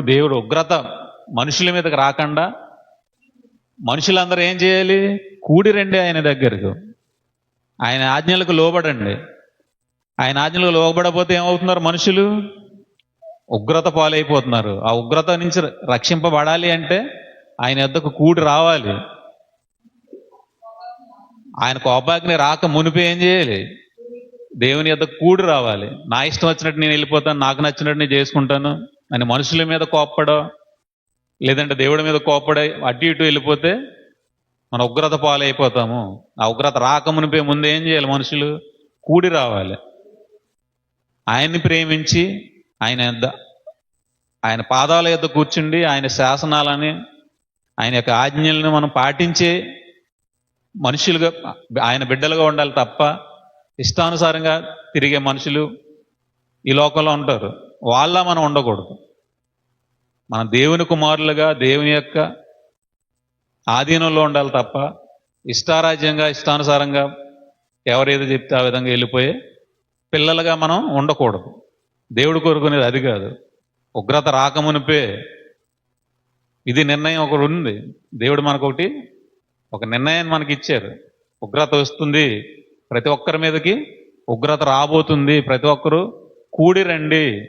దేవుడు ఉగ్రత మనుషుల మీదకి రాకుండా మనుషులందరూ ఏం చేయాలి? కూడి రండి ఆయన దగ్గరకు. ఆయన ఆజ్ఞలకు లోబడండి. ఆయన ఆజ్ఞలకు లోబడపోతే ఏమవుతున్నారు మనుషులు? ఉగ్రత పాలైపోతున్నారు. ఆ ఉగ్రత నుంచి రక్షింపబడాలి అంటే ఆయన యొద్దకు కూడి రావాలి. ఆయన కోపాగ్ని రాక మునిపి ఏం చేయాలి? దేవుని యొక్క కూడి రావాలి. నా ఇష్టం వచ్చినట్టు నేను వెళ్ళిపోతాను నాకు నచ్చినట్టు నేను చేసుకుంటాను అని మనుషుల మీద కోప్పడో లేదంటే దేవుడి మీద కోప్పడే అటు ఇటు వెళ్ళిపోతే మన ఉగ్రత పాలైపోతాము. ఆ ఉగ్రత రాక ముందు ఏం చేయాలి మనుషులు? కూడి రావాలి. ఆయన్ని ప్రేమించి ఆయన ఆయన పాదాల యొక్క కూర్చుండి ఆయన శాసనాలని ఆయన యొక్క ఆజ్ఞలను మనం పాటించే మనుషులుగా ఆయన బిడ్డలుగా ఉండాలి తప్ప ఇష్టానుసారంగా తిరిగే మనుషులు ఈ లోకంలో ఉంటారు. వాళ్ళ మనం ఉండకూడదు. మన దేవుని కుమారులుగా దేవుని యొక్క ఆధీనంలో ఉండాలి తప్ప ఇష్టారాజ్యంగా ఇష్టానుసారంగా ఎవరేదో చెప్తే ఆ విధంగా వెళ్ళిపోయి పిల్లలుగా మనం ఉండకూడదు. దేవుడు కోరుకునేది అది కాదు. ఉగ్రత రాకమునిపే ఇది నిర్ణయం ఒకటి ఉంది. దేవుడు మనకొకటి ఒక నిర్ణయాన్ని మనకి ఇచ్చారు ఉగ్రత వస్తుంది. ప్రతి ఒక్కరి మీదకి ఉగ్రత రాబోతుంది. ప్రతి ఒక్కరు కూడి రండి.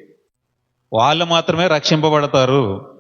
వాళ్ళు మాత్రమే రక్షింపబడతారు.